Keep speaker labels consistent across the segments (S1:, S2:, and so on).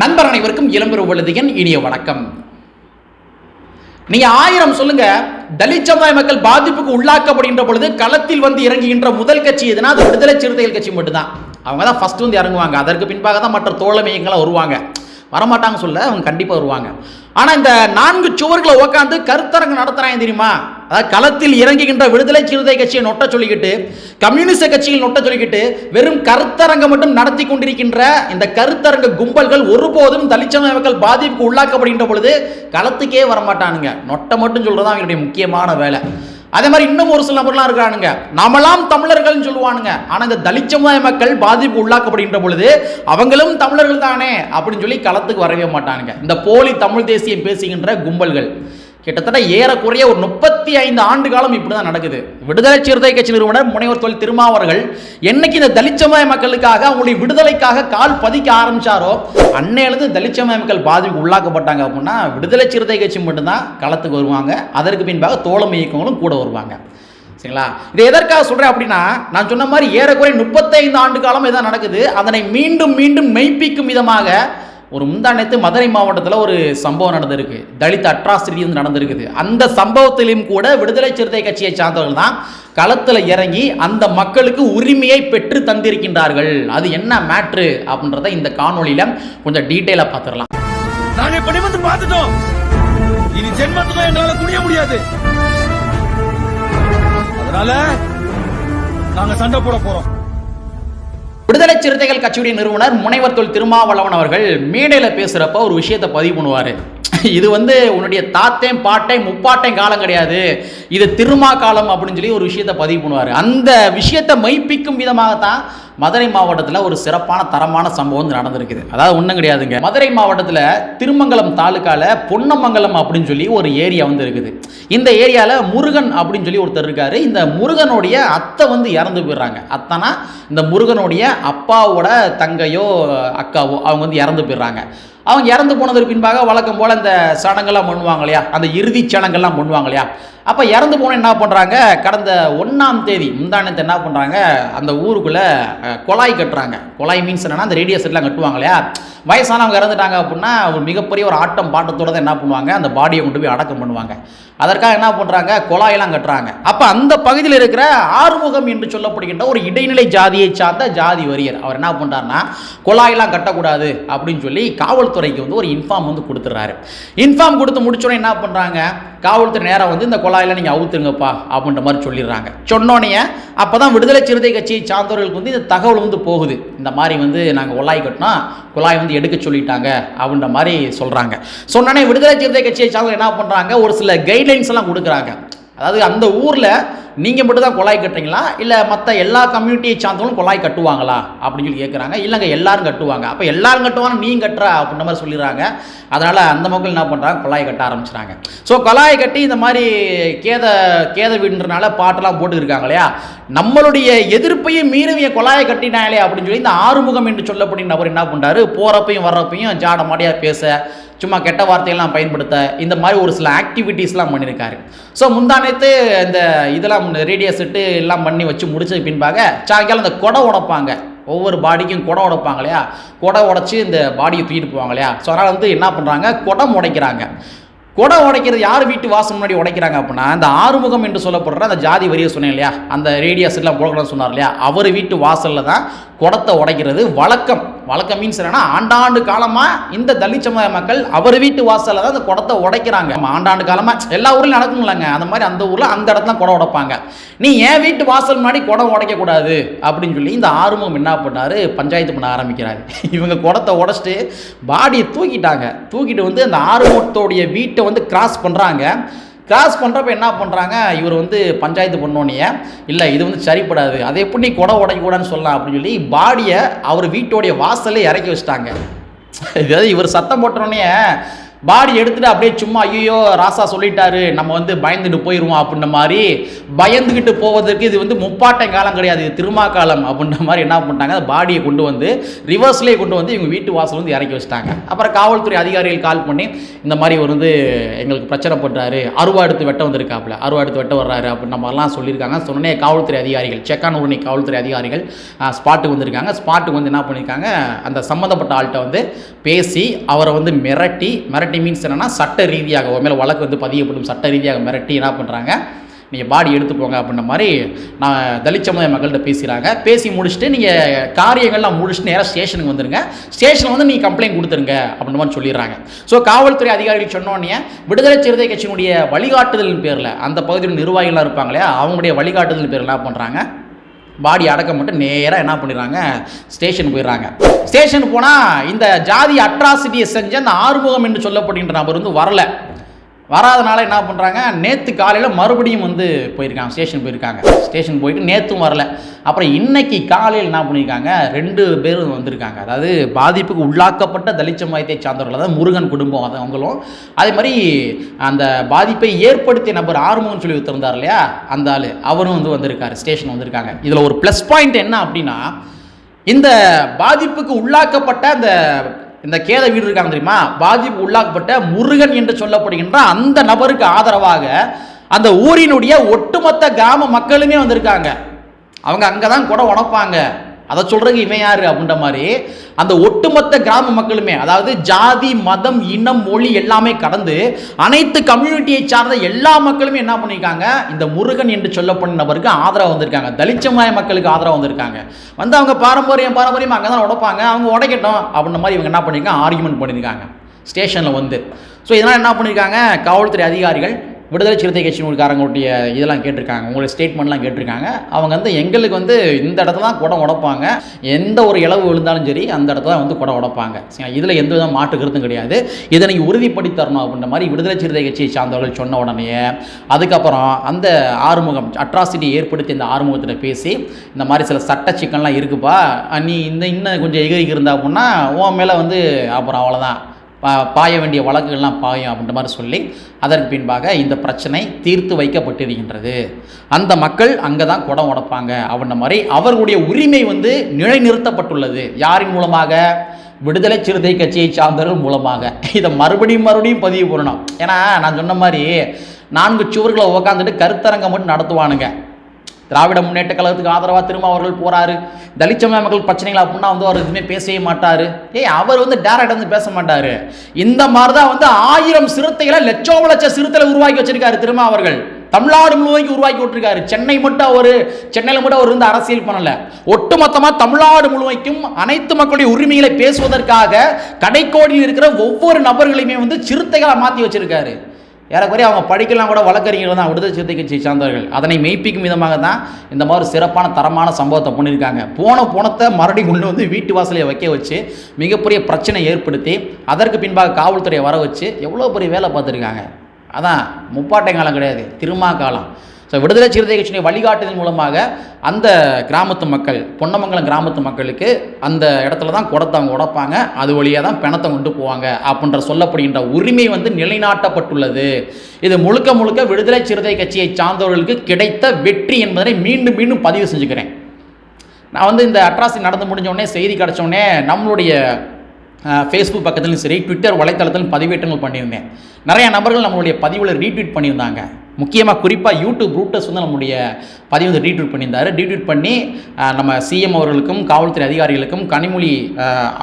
S1: நண்பர் அனைவருக்கும் இளம்பெரு வழுதியன் இனிய வணக்கம். நீங்க ஆயிரம் சொல்லுங்க தலித் சமுதாய மக்கள் பாதிப்புக்கு உள்ளாக்கப்படுகின்ற பொழுது களத்தில் வந்து இறங்குகின்ற முதல் கட்சி எதுனா அது விடுதலை சிறுத்தைகள் கட்சி மட்டும்தான். அவங்க தான் ஃபர்ஸ்ட் வந்து இறங்குவாங்க. அதற்கு பின்பாக தான் மற்ற தோழமையங்களாக வருவாங்க. வரமாட்டாங்க சொல்ல அவங்க கண்டிப்பாக வருவாங்க. ஆனால் இந்த நான்கு சுவர்களை உட்காந்து கருத்தரங்கு நடத்துகிறாங்க தெரியுமா? அதாவது களத்தில் இறங்குகின்ற விடுதலை சிறுத்தை கட்சியை நொட்ட சொல்லிக்கிட்டு கம்யூனிஸ்ட் கட்சியில் நொட்ட சொல்லிக்கிட்டு வெறும் கருத்தரங்கம் மட்டும் நடத்தி கொண்டிருக்கின்ற இந்த கருத்தரங்க கும்பல்கள் ஒருபோதும் தலிச்சமய மக்கள் பாதிப்புக்கு உள்ளாக்கப்படுகின்ற பொழுது களத்துக்கே வரமாட்டானுங்க. நொட்டை மட்டும் சொல்றதா அவங்களுடைய முக்கியமான வேலை. அதே மாதிரி இன்னும் ஒரு சில நபர்லாம் இருக்கிறானுங்க. நாமெல்லாம் தமிழர்கள்னு சொல்லுவானுங்க. ஆனா இந்த தலித் சமுதாய மக்கள் பாதிப்பு உள்ளாக்கப்படுகின்ற பொழுது அவங்களும் தமிழர்கள் தானே அப்படின்னு சொல்லி களத்துக்கு வரவே மாட்டானுங்க. இந்த போலி தமிழ் தேசியம் பேசுகின்ற கும்பல்கள். கிட்டத்தட்ட ஏறக்குறைய ஒரு முப்பத்தி ஐந்து ஆண்டு காலம் இப்படி தான் நடக்குது. விடுதலை சிறுத்தை கட்சி நிறுவனர் முனைவர் தொல் திருமாவர்கள் என்னைக்கு இந்த தலித் சமுதாய மக்களுக்காக அவங்களுடைய விடுதலைக்காக கால் பதிக்க ஆரம்பிச்சாரோ அன்னையிலிருந்து தலித் சமுதாய மக்கள் பாதிப்புக்கு உள்ளாக்கப்பட்டாங்க அப்படின்னா விடுதலை சிறுத்தை கட்சி மட்டும்தான் களத்துக்கு வருவாங்க. அதற்கு பின்பாக தோழமை இயக்கங்களும் கூட வருவாங்க. சரிங்களா? இது எதற்காக சொல்றேன் அப்படின்னா நான் சொன்ன மாதிரி ஏறக்குறைய முப்பத்தைந்து ஆண்டு காலம் இதான் நடக்குது. அதனை மீண்டும் மீண்டும் மெய்ப்பிக்கும் விதமாக ஒரு முந்தானத்து மதுரை மாவட்டத்தில் ஒரு சம்பவம் நடந்திருக்கு. தலித் அட்ராசிட்டி வந்து நடந்திருக்குது. அந்த சம்பவத்திலையும் கூட விடுதலை சிறுத்தை கட்சியை சார்ந்தவர்கள் தான் களத்தில் இறங்கி அந்த மக்களுக்கு உரிமையை பெற்று தந்திருக்கின்றார்கள். அது என்ன மேட்ரு அப்படின்றத இந்த காணொலியில் கொஞ்சம் டீட்டெயிலாக பார்த்துடலாம்
S2: நாங்கள் இப்படி வந்து பார்த்துட்டோம். இனி ஜென்மத்துக்கும் எங்களால குடிய முடியாது. அதனால நாங்க சண்டை போட போறோம்.
S1: விடுதலை சிறுத்தைகள் கட்சியுடைய நிறுவனர் முனைவர் தொல் திருமாவளவன் அவர்கள் மேடையில் பேசுகிறப்ப ஒரு விஷயத்தை பதிவு பண்ணுவார். இது வந்து உன்னுடைய தாத்தேன் பாட்டேன் முப்பாட்டையும் காலம் கிடையாது. இது திருமா காலம் அப்படின்னு சொல்லி ஒரு விஷயத்தை பதிவு பண்ணுவார். அந்த விஷயத்தை மெய்ப்பிக்கும் விதமாகத்தான் மதுரை மாவட்டத்தில் ஒரு சிறப்பான தரமான சம்பவம் வந்து நடந்திருக்குது. அதாவது ஒன்றும் கிடையாதுங்க. மதுரை மாவட்டத்தில் திருமங்கலம் தாலுக்காவில் பொன்னமங்கலம் அப்படின்னு சொல்லி ஒரு ஏரியா வந்து இருக்குது. இந்த ஏரியாவில் முருகன் அப்படின்னு சொல்லி ஒருத்தர் இருக்காரு. இந்த முருகனுடைய அத்தை வந்து இறந்து போயிடுறாங்க. அத்தைனா இந்த முருகனுடைய அப்பாவோட தங்கையோ அக்காவோ அவங்க வந்து இறந்து போயிடுறாங்க. அவங்க இறந்து போனதற்கு பின்பாக வழக்கம் போல் இந்த சடங்கெல்லாம் பண்ணுவாங்க இல்லையா? அந்த இறுதி சடங்கெல்லாம் பண்ணுவாங்க இல்லையா? அப்போ இறந்து போன என்ன பண்ணுறாங்க கடந்த ஒன்றாம் தேதி முந்தானத்தை என்ன பண்ணுறாங்க அந்த ஊருக்குள்ளே குழாய் கட்டுறாங்க. குழாய் மீன்ஸ் என்னன்னா அந்த ரேடியோ செட்லாம் கட்டுவாங்க இல்லையா? வயசானவங்க இறந்துட்டாங்க அப்படின்னா ஒரு மிகப்பெரிய ஒரு ஆட்டம் பாட்டத்தோட தான் என்ன பண்ணுவாங்க? அந்த பாடியை கொண்டு போய் அடக்கம் பண்ணுவாங்க. அதற்காக என்ன பண்ணுறாங்க குழாயெல்லாம் கட்டுறாங்க. அப்போ அந்த பகுதியில் இருக்கிற ஆறுமுகம் என்று சொல்லப்படுகின்ற ஒரு இடைநிலை ஜாதியை சார்ந்த ஜாதி வரியர் அவர் என்ன பண்ணுறாருன்னா குழாயெல்லாம் கட்டக்கூடாது அப்படின்னு சொல்லி காவல்துறைக்கு வந்து ஒரு இன்ஃபார்ம் வந்து கொடுத்துட்றாரு. இன்ஃபார்ம் கொடுத்து முடிச்சோடனே என்ன பண்ணுறாங்க காவல்துறை நேரம் வந்து இந்த குழாய் வாயில் நீங்கள் அவுத்துருங்கப்பா அப்படின்ற மாதிரி சொல்லிடுறாங்க. சொன்னோடனே அப்போ தான் விடுதலை சிறுத்தை கட்சியை சார்ந்தவர்களுக்கு வந்து இந்த தகவல் வந்து போகுது. இந்த மாதிரி வந்து நாங்கள் குழாய் கட்டினா குழாய் வந்து எடுக்க சொல்லிட்டாங்க அப்படின்ற மாதிரி சொல்கிறாங்க சொன்னோடனே விடுதலை சிறுத்தை கட்சியை சார்ந்தவங்க என்ன பண்ணுறாங்க ஒரு சில கைட்லைன்ஸ் எல்லாம் கொடுக்குறாங்க. அதாவது அந்த ஊரில் நீங்கள் மட்டும் தான் குழாய் கட்டுறீங்களா? இல்லை மற்ற எல்லா கம்யூனிட்டியை சார்ந்தவங்களும் குழாய் கட்டுவாங்களா? அப்படின்னு சொல்லி கேட்குறாங்க இல்லைங்க எல்லாரும் கட்டுவாங்க. அப்போ எல்லாரும் கட்டுவாங்க நீ கட்டுற அப்படின்ற மாதிரி சொல்லிடுறாங்க. அதனால் அந்த மக்கள் என்ன பண்ணுறாங்க குழாய் கட்ட ஆரம்பிச்சிட்டாங்க ஸோ குழாய் கட்டி இந்த மாதிரி கேத கேத வீடுன்றனால பாட்டெல்லாம் போட்டுருக்காங்க இல்லையா? நம்மளுடைய எதிர்ப்பையும் மீறவிய குழாயை கட்டினாங்களே அப்படின்னு சொல்லி இந்த ஆறுமுகம் என்று சொல்லப்படும் நபர் என்ன பண்ணுறாரு போகிறப்பையும் வர்றப்பையும் ஜாட மாடியாக பேச சும்மா கெட்ட வார்த்தையெல்லாம் பயன்படுத்த இந்த மாதிரி ஒரு சில ஆக்டிவிட்டீஸ்லாம் பண்ணியிருக்காரு. ஸோ முந்தானத்து இந்த இதெல்லாம் ரேடியோ செட்டு எல்லாம் பண்ணி வச்சு முடிச்சது பின்பாக சாயங்காலம் இந்த கொடை உடைப்பாங்க. ஒவ்வொரு பாடிக்கும் குடம் உடைப்பாங்க இல்லையா? குடம் உடைச்சி இந்த பாடியை தூக்கிட்டு போவாங்க இல்லையா? ஸோ அதனால் வந்து என்ன பண்ணுறாங்க குடம் உடைக்கிறாங்க. குடம் உடைக்கிறது யார் வீட்டு வாசல் முன்னாடி உடைக்கிறாங்க அப்படின்னா இந்த ஆறுமுகம் என்று சொல்லப்படுற அந்த ஜாதி வரியை சொன்னேன் இல்லையா? அந்த ரேடியஸ் எல்லாம் போகணும்னு சொன்னார் இல்லையா? அவர் வீட்டு வாசலில் தான் குடத்தை உடைக்கிறது வழக்கம். வழக்கம் மீன்ஸ் என்னன்னா ஆண்டாண்டு காலமாக இந்த தலித் சமுதாய மக்கள் அவர் வீட்டு வாசலில் தான் அந்த குடத்தை உடைக்கிறாங்க. நம்ம ஆண்டாண்டு காலமாக எல்லா ஊர்லையும் நடக்குங்களாங்க அந்த மாதிரி அந்த ஊரில் அந்த இடத்துல குடம் உடைப்பாங்க. நீ என் வீட்டு வாசல் முன்னாடி குடம் உடைக்கக்கூடாது அப்படின்னு சொல்லி இந்த ஆர்வம் என்ன பண்ணாரு? பஞ்சாயத்து பண்ண ஆரம்பிக்கிறாரு. இவங்க குடத்தை உடைச்சிட்டு பாடியை தூக்கிட்டாங்க. தூக்கிட்டு வந்து அந்த ஆர்வத்தோடைய வீட்டை வந்து கிராஸ் பண்ணுறாங்க கிராஸ் பண்ணுறப்ப என்ன பண்ணுறாங்க இவர் வந்து பஞ்சாயத்து பண்ணோன்னே இல்லை இது வந்து சரிப்படாது. அதை எப்படி நீ குடம் உடைக்கக்கூடாதுன்னு சொல்லலாம் அப்படின்னு சொல்லி பாடியை அவர் வீட்டோடைய வாசலே இறக்கி வச்சிட்டாங்க. இதாவது இவர் சத்தம் போட்டோடனே பாடி எடுத்துட்டு அப்படியே சும்மா ஐயோ ராசா சொல்லிட்டாரு நம்ம வந்து பயந்துட்டு போயிடுவோம் அப்படின்ற மாதிரி பயந்துக்கிட்டு போவதற்கு இது வந்து முப்பாட்டை காலம் கிடையாது இது திருமா காலம் அப்படின்ற மாதிரி என்ன பண்ணிட்டாங்க அந்த பாடியை கொண்டு வந்து ரிவர்ஸ்லேயே கொண்டு வந்து இவங்க வீட்டு வாசல் வந்து இறக்கி வச்சிட்டாங்க. அப்புறம் காவல்துறை அதிகாரிகள் கால் பண்ணி இந்த மாதிரி ஒரு வந்து எங்களுக்கு பிரச்சனை பண்ணுறாரு அருவா எடுத்து வெட்ட வந்திருக்காப்புல அருவா எடுத்து வெட்ட வர்றாரு அப்படின்ற மாதிரிலாம் சொல்லியிருக்காங்க. சொன்னே காவல்துறை அதிகாரிகள் செக்கான உடனே காவல்துறை அதிகாரிகள் ஸ்பாட்டுக்கு வந்திருக்காங்க. ஸ்பாட்டுக்கு வந்து என்ன பண்ணியிருக்காங்க அந்த சம்மந்தப்பட்ட ஆள்கிட்ட வந்து பேசி அவரை வந்து மிரட்டி மிரட்டி மீன்ஸ் என்னன்னா சட்ட ரீதியாக உன் மேலே வழக்கு வந்து பதியப்படும் சட்ட ரீதியாக மிரட்டி என்ன பண்ணுறாங்க நீங்கள் பாடி எடுத்து போங்க அப்படின்ற மாதிரி நான் தலித் சமுதாய மக்கள்கிட்ட பேசுகிறாங்க பேசி முடிச்சுட்டு நீங்கள் காரியங்கள்லாம் முடிச்சுட்டு நேராக ஸ்டேஷனுக்கு வந்துடுங்க ஸ்டேஷனில் வந்து நீங்கள் கம்ப்ளைண்ட் கொடுத்துருங்க அப்படின்ற மாதிரி சொல்லிடுறாங்க. ஸோ காவல்துறை அதிகாரிகள் சொன்னோன்னே விடுதலை சிறுத்தை கட்சியினுடைய வழிகாட்டுதலின் பேரில் அந்த பகுதியில் நிர்வாகிகளாக இருப்பாங்களே அவங்களுடைய வழிகாட்டுதலின் பேரில் என்ன பண்ணுறாங்க பாடி அடக்கம் மட்டும் நேராக என்ன பண்ணிடுறாங்க? ஸ்டேஷன் போயிடுறாங்க. ஸ்டேஷன் போனால் இந்த ஜாதி அட்ராசிட்டியை செஞ்ச அந்த ஆறுமுகம் என்று சொல்லப்படுகின்ற நபர் வந்து வரல. வராதனால என்ன பண்ணுறாங்க நேற்று காலையில் மறுபடியும் வந்து போயிருக்காங்க ஸ்டேஷன் போயிருக்காங்க. ஸ்டேஷன் போயிட்டு நேற்றும் வரல. அப்புறம் இன்னைக்கு காலையில் என்ன பண்ணியிருக்காங்க ரெண்டு பேரும் வந்திருக்காங்க. அதாவது பாதிப்புக்கு உள்ளாக்கப்பட்ட தலித் சமுதாயத்தை சார்ந்தவர்கள் அதாவது முருகன் குடும்பம் அது அவங்களும். அதே மாதிரி அந்த பாதிப்பை ஏற்படுத்திய நபர் ஆறுமுகன் சொல்லி வித்திருந்தார் இல்லையா? அந்த ஆள். அவரும் வந்து வந்திருக்காரு ஸ்டேஷன் வந்திருக்காங்க. இதில் ஒரு ப்ளஸ் பாயிண்ட் என்ன அப்படின்னா இந்த பாதிப்புக்கு உள்ளாக்கப்பட்ட அந்த இந்த கேத வீடு இருக்காங்க தெரியுமா? பாதிப்பு உள்ளாக்கப்பட்ட முருகன் என்று சொல்லப்படுகின்ற அந்த நபருக்கு ஆதரவாக அந்த ஊரினுடைய ஒட்டுமொத்த கிராம மக்களுமே வந்திருக்காங்க. அவங்க அங்கே தான் குடம் உடப்பாங்க. அதை சொல்றதுக்கு இவன் யார் அப்படின்ற மாதிரி அந்த ஒட்டுமொத்த கிராம மக்களுமே அதாவது ஜாதி மதம் இனம் மொழி எல்லாமே கடந்து அனைத்து கம்யூனிட்டியை சார்ந்த எல்லா மக்களுமே என்ன பண்ணியிருக்காங்க இந்த முருகன் என்று சொல்லப்படும் நபருக்கு ஆதரவு வந்திருக்காங்க. தலித் சமுதாய மக்களுக்கு ஆதரவு வந்திருக்காங்க. வந்து அவங்க பாரம்பரியம் பாரம்பரியம் அங்கே தான் உடைப்பாங்க அவங்க உடைக்கட்டும் அப்படின்ற மாதிரி இவங்க என்ன பண்ணியிருக்காங்க ஆர்குமெண்ட் பண்ணியிருக்காங்க ஸ்டேஷனில் வந்து. ஸோ இதெல்லாம் என்ன பண்ணியிருக்காங்க காவல்துறை அதிகாரிகள் விடுதலை சிறுத்தை கட்சியினுக்காரங்களுடைய இதெல்லாம் கேட்டிருக்காங்க. உங்களுடைய ஸ்டேட்மெண்ட்லாம் கேட்டிருக்காங்க. அவங்க வந்து எங்களுக்கு வந்து இந்த இடத்துல தான் குடம் உடைப்பாங்க. எந்த ஒரு இளவு விழுந்தாலும் சரி அந்த இடத்துல தான் வந்து குடம் உடைப்பாங்க. இதில் எந்த விதம் மாற்று கருத்தும் கிடையாது. இதை நீங்கள் உறுதிப்படி தரணும் அப்படின்ற மாதிரி விடுதலை சிறுத்தை கட்சியை சார்ந்தவர்கள் சொன்ன உடனே அதுக்கப்புறம் அந்த ஆறுமுகம் அட்ராசிட்டி ஏற்படுத்தி இந்த ஆறுமுகத்தில் பேசி இந்த மாதிரி சில சட்ட சிக்கன்லாம் இருக்குப்பா. நீ இந்த இன்னும் கொஞ்சம் எகிரி இருந்தா அப்படின்னா உன் மேலே வந்து அப்புறம் அவ்வளோதான் பாய வேண்டிய வழக்குகள்லாம் பாயும் அப்படின்ற மாதிரி சொல்லி அதற்கு பின்பாக இந்த பிரச்சனை தீர்த்து வைக்கப்பட்டிருக்கின்றது. அந்த மக்கள் அங்கே தான் குடம் உடைப்பாங்க அப்படின்ற மாதிரி அவர்களுடைய உரிமை வந்து நிலைநிறுத்தப்பட்டுள்ளது. யாரின் மூலமாக? விடுதலை சிறுத்தை கட்சியை சார்ந்தவர்கள் மூலமாக. இதை மறுபடியும் மறுபடியும் பதிவு பண்ணணும். ஏன்னா நான் சொன்ன மாதிரி நான்கு சுவர்களை உக்காந்துட்டு கருத்தரங்கம் மட்டும் நடத்துவானுங்க. திராவிட முன்னேற்ற கழகத்துக்கு ஆதரவாக திரும்ப அவர்கள் போகிறாரு தலித் சமய மக்கள் பிரச்சனைகள் அப்படின்னா வந்து அவர் எதுவுமே பேசவே மாட்டார். ஏய் அவர் வந்து டேரக்ட் வந்து பேச மாட்டார். இந்த மாதிரி தான் வந்து ஆயிரம் சிறுத்தைகளை லட்சோப லட்ச சிறுத்தைகளை உருவாக்கி வச்சிருக்காரு திரும்ப அவர்கள். தமிழ்நாடு முழுவதும் உருவாக்கி விட்டுருக்காரு. சென்னை மட்டும் அவர் சென்னையில் மட்டும் அவர் வந்து அரசியல் பண்ணல. ஒட்டுமொத்தமாக தமிழ்நாடு முழுவதும் அனைத்து மக்களுடைய உரிமைகளை பேசுவதற்காக கடைக்கோடியில் இருக்கிற ஒவ்வொரு நபர்களையுமே வந்து சிறுத்தைகளை மாற்றி வச்சிருக்காரு. ஏறக்குறைய அவங்க படிக்கலாம் கூட வழக்கறிஞர்கள் தான் விடுதலை சிறுத்தை கட்சியை சார்ந்தவர்கள். அதனை மெய்ப்பிக்கும் விதமாக தான் இந்த மாதிரி சிறப்பான தரமான சம்பவத்தை பண்ணியிருக்காங்க. போன போனத்தை மறுபடியும் கொண்டு வந்து வீட்டு வாசலையை வைக்க வச்சு மிகப்பெரிய பிரச்சனை ஏற்படுத்தி அதற்கு பின்பாக காவல்துறையை வர வச்சு எவ்வளோ பெரிய வேலை பார்த்துருக்காங்க. அதான் முப்பாட்டை காலம் கிடையாது திருமா காலம். ஸோ விடுதலை சிறுத்தை கட்சியினுடைய வழிகாட்டுதல் மூலமாக அந்த கிராமத்து மக்கள் பொன்னமங்கலம் கிராமத்து மக்களுக்கு அந்த இடத்துல தான் குடத்தை அவங்க உடைப்பாங்க. அது வழியாக தான் பிணத்தை கொண்டு போவாங்க அப்படின்ற சொல்லப்படுகின்ற உரிமை வந்து நிலைநாட்டப்பட்டுள்ளது. இது முழுக்க முழுக்க விடுதலை சிறுத்தை கட்சியை சார்ந்தவர்களுக்கு கிடைத்த வெற்றி என்பதனை மீண்டும் மீண்டும் பதிவு செஞ்சுக்கிறேன். நான் வந்து இந்த அட்ராசி நடந்து முடிஞ்ச உடனே செய்தி கிடச்ச உடனே நம்மளுடைய ஃபேஸ்புக் பக்கத்துலையும் சரி ட்விட்டர் வலைத்தளத்திலும் பதிவேற்றங்கள் பண்ணியிருந்தேன். நிறைய நபர்கள் நம்மளுடைய பதிவில் ரீட்வீட் பண்ணியிருந்தாங்க. முக்கியமாக குறிப்பாக யூடியூப் ரூட்டர்ஸ் வந்து நம்முடைய பதிவு வந்து ரீட்வீட் பண்ணியிருந்தாரு. ரீட்வீட் பண்ணி நம்ம சிஎம் அவர்களுக்கும் காவல்துறை அதிகாரிகளுக்கும் கனிமொழி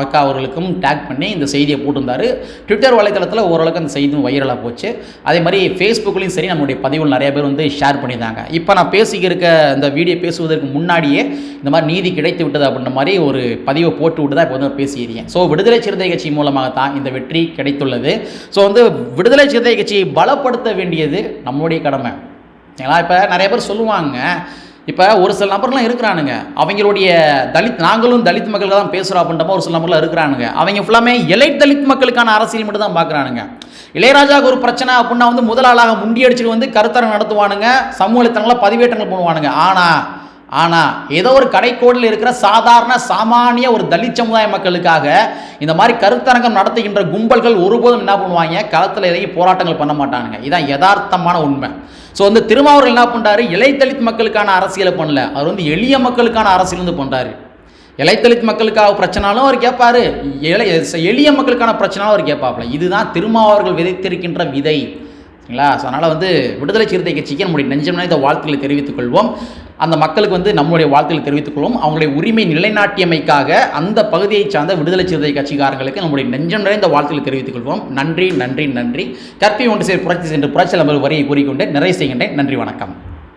S1: அக்கா அவர்களுக்கும் டேக் பண்ணி இந்த செய்தியை போட்டிருந்தார். ட்விட்டர் வலைத்தளத்தில் ஓரளவுக்கு அந்த செய்தியும் வைரலாக போச்சு. அதே மாதிரி ஃபேஸ்புக்லேயும் சரி நம்மளுடைய பதிவுகள் நிறைய பேர் வந்து ஷேர் பண்ணியிருந்தாங்க. இப்போ நான் பேசிக்கிருக்க இந்த வீடியோ பேசுவதற்கு முன்னாடியே இந்த மாதிரி நீதி கிடைத்து விட்டது அப்படின்ற மாதிரி ஒரு பதிவை போட்டு விட்டு தான் இப்போ வந்து பேசியிருக்கேன். ஸோ விடுதலை சிறுத்தை கட்சி மூலமாக தான் இந்த வெற்றி கிடைத்துள்ளது. ஸோ வந்து விடுதலை சிறுத்தை கட்சியை பலப்படுத்த வேண்டியது நம்மளுடைய கடமை. ஏன்னா இப்போ நிறைய பேர் சொல்லுவாங்க இப்போ ஒரு சில நபர்லாம் இருக்கிறானுங்க. அவங்களுடைய தலித் நாங்களும் தலித் மக்களுக்கு தான் பேசுகிறோம் அப்படின்ற ஒரு சில நபர்லாம் இருக்கிறானுங்க. அவங்க ஃபுல்லாமே இலை தலித் மக்களுக்கான அரசியல் மட்டும் தான் பார்க்குறானுங்க. இளையராஜாவுக்கு ஒரு பிரச்சனை அப்படின்னா வந்து முதலாளாக முண்டி அடிச்சுட்டு வந்து கருத்தரங்க நடத்துவானுங்க சமூக பதிவேற்றங்கள் பண்ணுவானுங்க. ஆனால் ஆனால் ஏதோ ஒரு கடைக்கோடில் இருக்கிற சாதாரண சாமானிய ஒரு தலித் சமுதாய மக்களுக்காக இந்த மாதிரி கருத்தரங்கம் நடத்துகின்ற கும்பல்கள் ஒருபோதும் என்ன பண்ணுவாங்க? களத்தில் இறங்கி போராட்டங்கள் பண்ண மாட்டானுங்க. இதான் யதார்த்தமான உண்மை. ஸோ வந்து திருமாவர்கள் என்ன பண்ணுறாரு இலை மக்களுக்கான அரசியலை பண்ணல. அவர் வந்து எளிய மக்களுக்கான அரசியல் வந்து பண்ணுறாரு இலைத்தலித் மக்களுக்காக பிரச்சனாலும் அவர் கேட்பாரு. எளிய மக்களுக்கான பிரச்சனாலும் அவர் கேட்பாப்ல இதுதான் திருமாவர்கள் விதைத்திருக்கின்ற விதை. சரிங்களா? ஸோ அதனால் வந்து விடுதலை சிறுத்தை கட்சிக்கு நம்முடைய நெஞ்சம்னா இந்த வாழ்த்துக்களை தெரிவித்துக் கொள்வோம். அந்த மக்களுக்கு வந்து நம்முடைய வாழ்த்துக்களை தெரிவித்துக் கொள்வோம். அவங்களுடைய உரிமை நிலைநாட்டியமைக்காக அந்த பகுதியை சார்ந்த விடுதலை சிறுத்தை கட்சிக்காரர்களுக்கு நம்முடைய நெஞ்சம் நிறைந்த வாழ்த்துக்களை தெரிவித்துக் கொள்வோம். நன்றி நன்றி நன்றி. கற்பி ஒன்று சேர் புரட்சி சென்று புரட்சி நம்பர் வரியை கூறிக்கொண்டு நிறைவு செய்கின்றேன். நன்றி வணக்கம்.